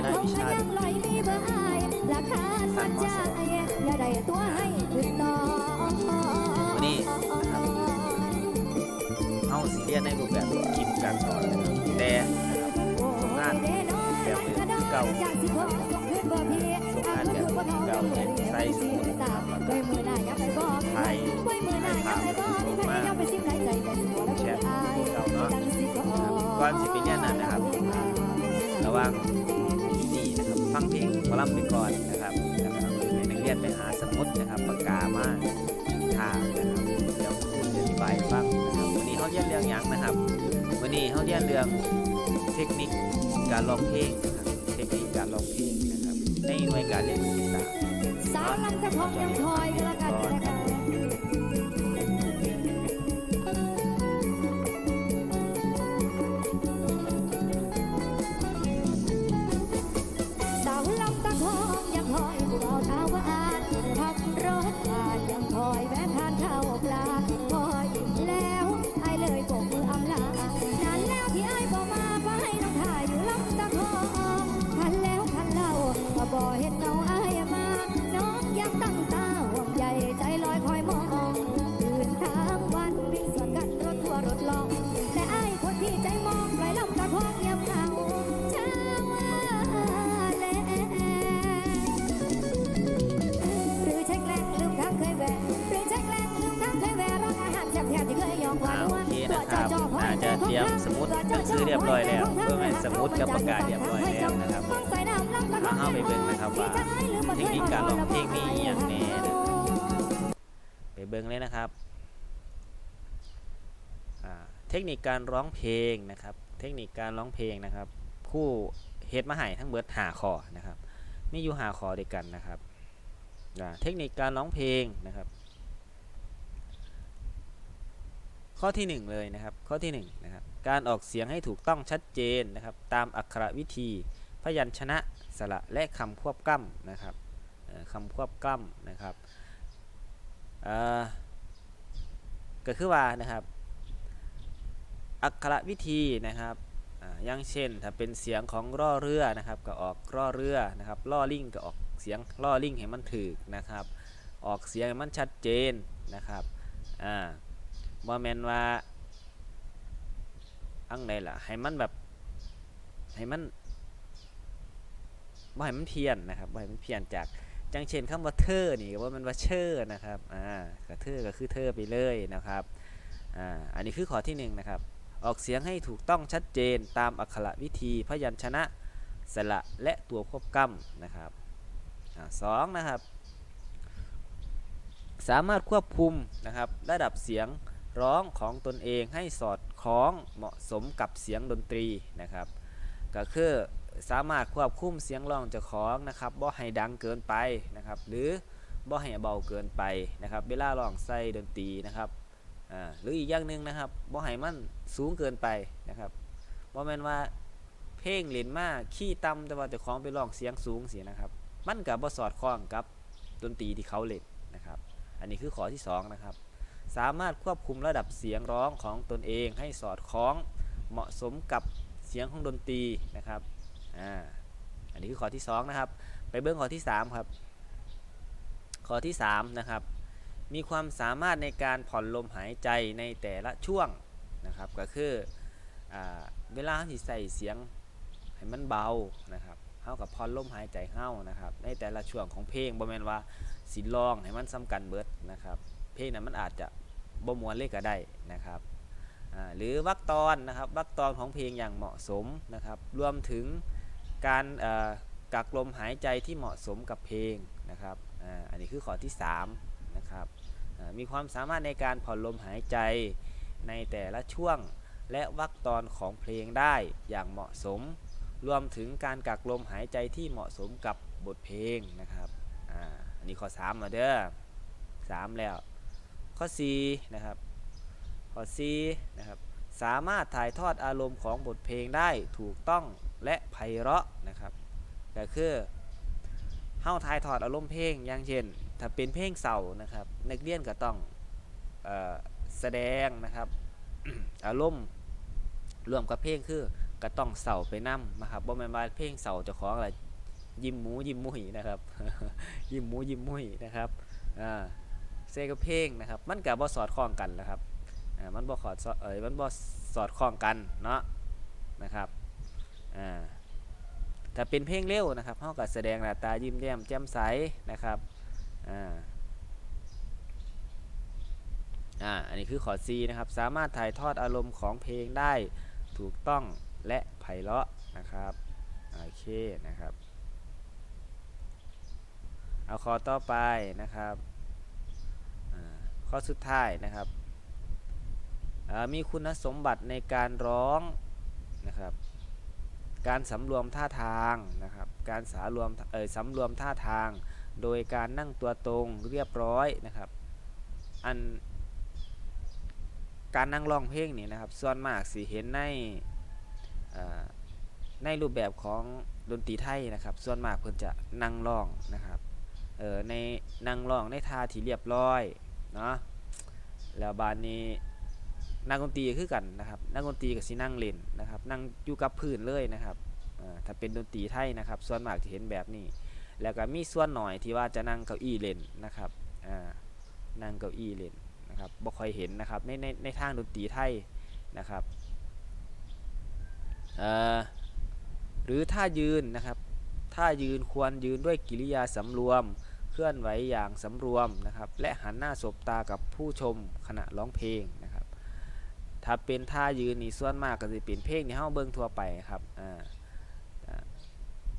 ยังลอยมีเบอร์อายราคาหัวใจอย่าได้ตัวให้ติดต่อวันนี้นะครับเฮาสิเรียนในรูปแบบคลิปการสอนนะแต่นะครับผลงานแบบเดิมคือเก่าส่งงานแบบเก่าเนี่ยใส่สมุดนะครับแล้วก็ไทยไทยภาพส่งมาแชทเก่าเนาะก่อนสิปเรียนนั้นนะครับระว่าง ฟังเพลงหมอลำไปก่อนนะครับแล้วก็ให้นักเรียนไปหาสมุดนะครับปากกามาทานะครับเดี๋ยวคุณจะอธิบายให้ฟังนะครับวันนี้เขาเรียนเรื่องอยังนะครับ วันนี้เขาเรียนเรื่องเทคนิคการร้องเพลงนะครับเทคนิคการร้องเพลงนะครับในหน่วยการเรียนรู้ต่าสาวลำตะพองยังคอยกันละกัน จะเตรียมสมุดหนังสือเรียบร้อยแล้วเพื่อให้สมุดกับปากกาศเรียบร้อยแล้วนะครับผมเอาเข้าไปเบิ่งนะครับว่าเทคนิคการร้องเพลงมีอย่างแน่ไปเบิ่งเลยนะครับเทคนิคการร้องเพลงนะครับ เทคนิคการร้องเพลงนะครับคู่เฮ็ดมาให้ทั้งเบิดหาคอนะครับมีอยู่หาคอเด้วกันนะครับเทคนิคการร้องเพลงนะครับ ข้อที่หนึ่งเลยนะครับ ข้อที่หนึ่งนะครับการออกเสียงให้ถูกต้องชัดเจนนะครับ ตามอักขระวิธี พยัญชนะสระและคำควบกล้ำนะครับคำควบกล้ำนะครับก็คือว่านะครับ อักขระวิธีนะครับอย่างเช่นถ้าเป็นเสียงของร่อเรือนะครับ ก็ออกร่อเรือนะครับล่อลิงก็ออกเสียงล่อลิงให้มันถึกนะครับ ออกเสียงให้มันชัดเจนนะครับ บ่แมนว่าอังใดล่ะ ให้มันแบบ ให้มันบ่ให้มันเพี้ยนนะครับบ่ให้มันเพี้ยนจากจังเช่นคำว่าเธอนี่ก็ว่ามันว่าเชอร์นะครับอ่าก็เธอก็คือเธอไปเลยนะครับอ่าอันนี้คือข้อที่หนึ่งนะครับ ออกเสียงให้ถูกต้องชัดเจนตามอักขระวิธีพยัญชนะสระและตัวควบกล้ำนะครับอ่าสองนะครับ สามารถควบคุมนะครับ ระดับเสียง ร้องของตนเองให้สอดคล้องเหมาะสมกับเสียงดนตรีนะครับ ก็คือสามารถควบคุมเสียงร้องเจ้าของนะครับบ่ให้ดังเกินไปนะครับ หรือบ่ให้เบาเกินไปนะครับเวลาร้องใส่ดนตรีนะครับหรืออีกอย่างหนึ่งนะครับบ่ให้มันสูงเกินไปนะครับบ่แม่นว่าเพลงเล่นมากขี้ต่ำแต่ว่าเจ้าของไปร้องเสียงสูงเสียนะครับ มันก็บ่สอดคล้องกับดนตรีที่เขาเล่นนะครับ อันนี้คือข้อที่สองนะครับ สามารถควบคุมระดับเสียงร้องของตนเองให้สอดคล้องเหมาะสมกับเสียงของดนตรีนะครับอ่าอันนี้คือข้อที่ 2 นะครับ ไปเบื้องข้อที่ 3 ครับ ข้อที่ 3 นะครับ มีความสามารถในการผ่อนลมหายใจในแต่ละช่วงนะครับ ก็คืออเวลาที่ใส่เสียงให้มันเบานะครับเท่ากับผ่อนลมหายใจเฮ้านะครับ ในแต่ละช่วงของเพลงบ่แมนว่าสิร้องให้มันซ้ำกันเบิดนะครับ เพลงนั้นมันอาจจะบ่มวนเลยก็ได้นะครับหรือวรรคตอนนะครับวรรคตอนของเพลงอย่างเหมาะสมนะครับ รวมถึงการกักลมหายใจที่เหมาะสมกับเพลงนะครับอ,อันนี้คือข้อที่3นะครับมีความสามารถในการผ่อนลมหายใจในแต่ละช่วงและวรรคตอนของเพลงได้อย่างเหมาะสม รวมถึงการกักลมหายใจที่เหมาะสมกับบทเพลงนะครับอ,อันนี้ข้อ3มาเด้อ3แล้ว ข้อ 4 นะครับ ข้อ C นะครับ สามารถถ่ายทอดอารมณ์ของบทเพลงได้ถูกต้องและไพเราะนะครับก็คือเฮาถ่ายทอดอารมณ์เพลงอย่างเช่น ถ้าเป็นเพลงเศร้านะครับ นักเรียนก็ต้องออแสดงนะครับอารมณ์รวมกับเพลงคือก็ต้องเศร้าไปนํนะครับบ่แม่นว่าเพลงเศร้าเจ้าของอะไรยิ้มหมูยิ้มมุ้ยนะครับ ยิ้มหมูยิ้มมุ้ยนะครับอ่า เซกับเพลงนะครับ มันกับบ่สอดคล้องกันนะครับอ่ามันบ่ขอดสอดเอ้ยมันบ่สอดคล้องกันเนาะนะครับอ่าถ้าเป็นเพลงเร็วนะครับเฮาก็แสดงหน้าตายิ้มแย้มแจ่มใสนะครับอ่าอ่าอันนี้คือขอ C นะครับสามารถถ่ายทอดอารมณ์ของเพลงได้ถูกต้องและไพเราะนะครับโอเคนะครับ เอาขอต่อไปนะครับ ข้อสุดท้ายนะครับมีคุณสมบัติในการร้องนะครับการสำรวมท่าทางนะครับการสารวมเออสำรวมท่าทาง โดยการนั่งตัวตรงเรียบร้อยนะครับอันการนั่งร้องเพลงนี่นะครับส่วนมากสิเห็นในในรูปแบบของดนตรีไทยนะครับ ส่วนมากเพิ่นจะนั่งร้องนะครับเออในนั่งร้องในท่าที่เรียบร้อย เนาะแล้วบานนี้นักดนตรีคือกันนะครับนักดนตรีกับสินั่งเล่นนะครับนั่งอยู่กับพื้นเลยนะครับถ้าเป็นดนตรีไทยนะครับ ส่วนมากจะเห็นแบบนี้ แล้วก็มีส่วนหน่อยที่ว่าจะนั่งเก้าอี้เล่นนะครับนั่งเก้าอี้เล่นนะครับบ่ค่อยเห็นนะครับในในในทางดนตรีไทยนะครับหรือท่ายืนนะครับท่ายืนควรยืนด้วยกิริยาสำรวม ลื่อนไหวอย่างสำรวมนะครับ และหันหน้าสบตากับผู้ชมขณะร้องเพลงนะครับ ถ้าเป็นท่ายืนนี่ส่วนมากก็จะเป็นเพลงที่เฮาเบิ่งทั่วไปครับ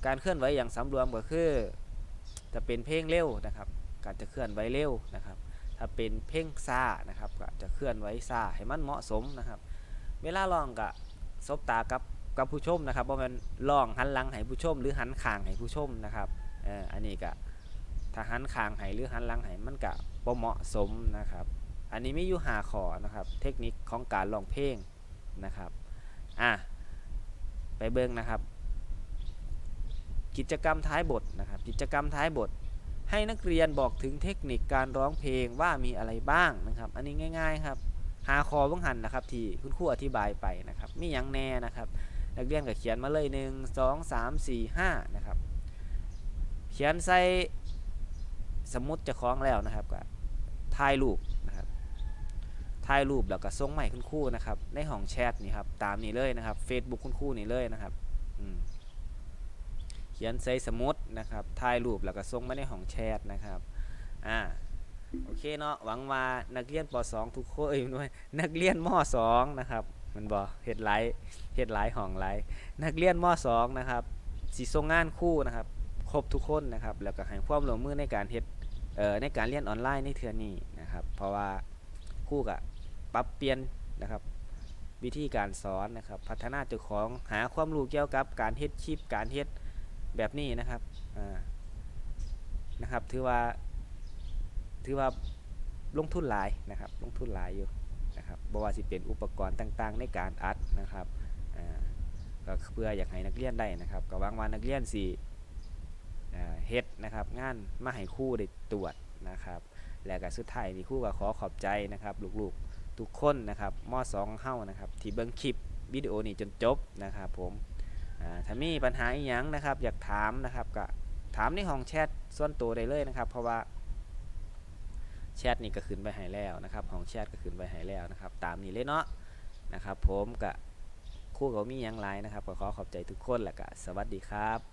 การเคลื่อนไหวอย่างสำรวมก็คือ จะเป็นเพลงเร็วนะครับก็จะเคลื่อนไหวเร็วนะครับ ถ้าเป็นเพลงซานะครับก็จะเคลื่อนไหวซาให้มันเหมาะสมนะครับ เวลาร้องก็สบตากับกับผู้ชมนะครับว่ามันร้องหันหลังให้ผู้ชม หรือหันข้างให้ผู้ชมนะครับอันนี้ก็ ถ้าหันข้างให้หรือหันหลังให้มันก็บ่เหมาะสมนะครับ อันนี้ไมีอยู่หาขอนะครับ เทคนิคของการร้องเพลงนะครับอะไปเบิ่งนะครับ กิจกรรมท้ายบทนะครับ กิจกรรมท้ายบท ให้นักเรียนบอกถึงเทคนิคการร้องเพลงว่ามีอะไรบ้างนะครับ อันนี้ง่าย ๆครับ หาคอบ้างหันนะครับ ที่คุณครูอธิบายไปนะครับมีอย่างแน่นะครับ นักเรียนก็เขียนมาเลย 1 2 3 4 5นะครับ เขียนใส่ สมุดเจะคล้องแล้วนะครับก็ถ่ายรูปนะครับถ่ายรูปแล้วก็ส่งใหม่คุณครูนะครับ ในห้องแชทนี่ครับตามนี้เลยนะครับ Facebook คุณครูนี่เลยนะครับเขียนใส่สมุดนะครับถ่ายรูปแล้วก็ส่งมาในห้องแชทนะครับอ่าโอเคเนาะหวังว่านักเรียนป .2 ทุกคนเอ้ยนักเรียนม .2 นะครับมันบอกเฮ็ดไลฟ์เฮ็ดไลฟ์ห้องไลฟ์นักเรียนม .2 นะครับสิส่งงานคู่นะครับครบทุกคนนะครับ แล้วก็ให้ความร่วมมือในการเฮ็ด เอ่อในการเรียนออนไลน์ในเทือนี้นะครับ เพราะว่าครู่ก็ปรับเปลี่ยนนะครับวิธีการสอนนะครับ พัฒนาเจ้าของหาความรู้เกี่ยวกับการเฮ็ดคลิปการเฮ็ดแบบนี้นะครับอ่านะครับถือว่าถือว่าลงทุนหลายนะครับ ลงทุนหลายอยู่นะครับบ่ว่าสิเป็นอุปกรณ์ต่างๆ ในการอัดนะครับอ่าก็เพื่ออยากให้นักเรียนได้นะครับก็หวังว่านักเรียนสิ เฮ็ดนะครับ งานมาให้ครูได้ตรวจนะครับ และก็สุดท้ายนี่ครูก็ขอขอบใจนะครับลูกๆทุกคนนะครับม .2 เฮานะครับที่เบิ่งคลิปวิดีโอนี้จนจบนะครับผมถ้ามีปัญหาอีหยังนะครับ อยากถามนะครับก็ถามในห้องแชทส่วนตัวได้เลยนะครับ เพราะว่าแชทนี่ก็ขึ้นไปให้แล้วนะครับห้องแชทก็ขึ้นไปให้แล้วนะครับ ตามนี้เลยเนาะนะครับ ผมก็คู่กับมีหยังไรนะครับก็ขอขอบใจทุกคนแหละก็สวัสดีครับ